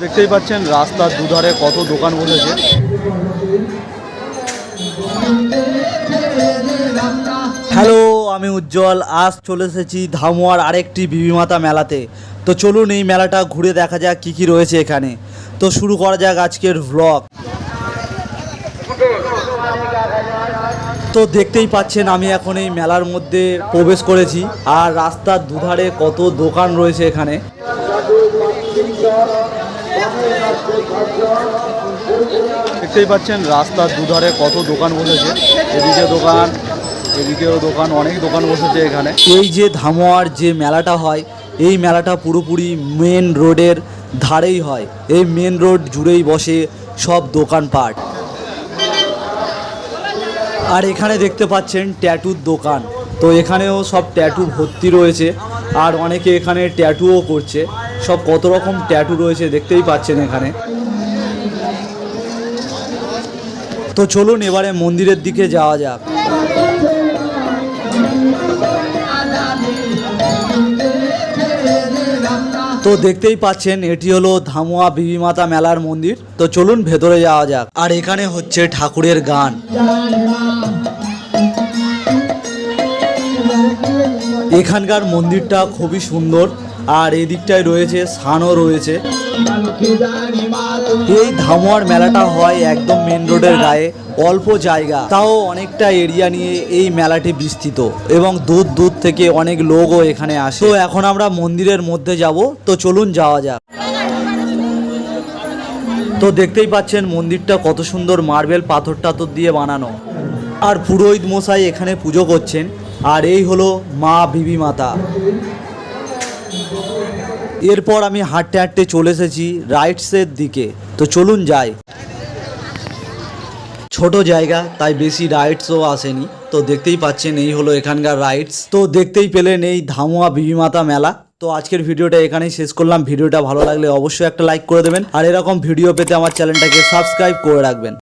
দেখতেই পাচ্ছেন, রাস্তার দুধারে কত দোকান বসেছে। হ্যালো, আমি উজ্জ্বল, আজ চলে এসেছি ধামুয়ার আরেকটি বিবিমাতা মেলাতে। তো চলুন এই মেলাটা ঘুরে দেখা যাক কী কী রয়েছে এখানে। তো শুরু করা যাক আজকের ভ্লগ তো দেখতেই পাচ্ছেন, আমি এখন এই মেলার মধ্যে প্রবেশ করেছি, আর রাস্তার দুধারে কত দোকান রয়েছে এখানে। দেখতেই পাচ্ছেন রাস্তার দুধারে কত দোকান বসেছে। এদিকে দোকান, এদিকেও দোকান, অনেক দোকান বসেছে এখানে। এই যে ধামোয়ার যে মেলাটা হয়, এই মেলাটা পুরোপুরি মেন রোডের ধারেই হয়। এই মেন রোড জুড়েই বসে সব দোকানপাট। আর এখানে দেখতে পাচ্ছেন ট্যাটুর দোকান। তো এখানেও সব ট্যাটু ভর্তি রয়েছে। আর অনেকে এখানে ট্যাটুও করছে। সব কত রকম ট্যাটু রয়েছে দেখতেই পাচ্ছেন এখানে। তো চলুন এবারে মন্দিরের দিকে যাওয়া যাক। তো দেখতেই পাচ্ছেন, এটি হলো ধামুয়া বিবিমাতা মেলার মন্দির। তো চলুন ভেতরে যাওয়া যাক। আর এখানে হচ্ছে ঠাকুরের গান। এখানকার মন্দিরটা খুবই সুন্দর, আর এই দিকটায় রয়েছে সানও রয়েছে। এই ধামোয়ার মেলাটা হয় একদম মেন রোডের গায়ে, অল্প জায়গা, তাও অনেকটা এরিয়া নিয়ে এই মেলাটি বিস্তৃত, এবং দূর দূর থেকে অনেক লোকও এখানে আসে। তো এখন আমরা মন্দিরের মধ্যে যাব, তো চলুন যাওয়া যাক। তো দেখতেই পাচ্ছেন মন্দিরটা কত সুন্দর মার্বেল পাথর টাথর দিয়ে বানানো। আর পুরোহিত মশাই এখানে পুজো করছেন। আর এই হলো মা বিবি মাতা। এরপর আমি হাঁটতে হাঁটতে চলে এসেছি রাইটসের দিকে। তো চলুন যাই। ছোট জায়গা, তাই বেশি রাইডসও আসেনি। তো দেখতেই পাচ্ছেন, এই হলো এখানকার রাইডস তো দেখতেই পেলেন এই ধামুয়া বিবিমাতা মেলা। তো আজকের ভিডিওটা এখানেই শেষ করলাম। ভিডিওটা ভালো লাগলে অবশ্যই একটা লাইক করে দেবেন। আর এরকম ভিডিও পেতে আমার চ্যানেলটাকে সাবস্ক্রাইব করে রাখবেন।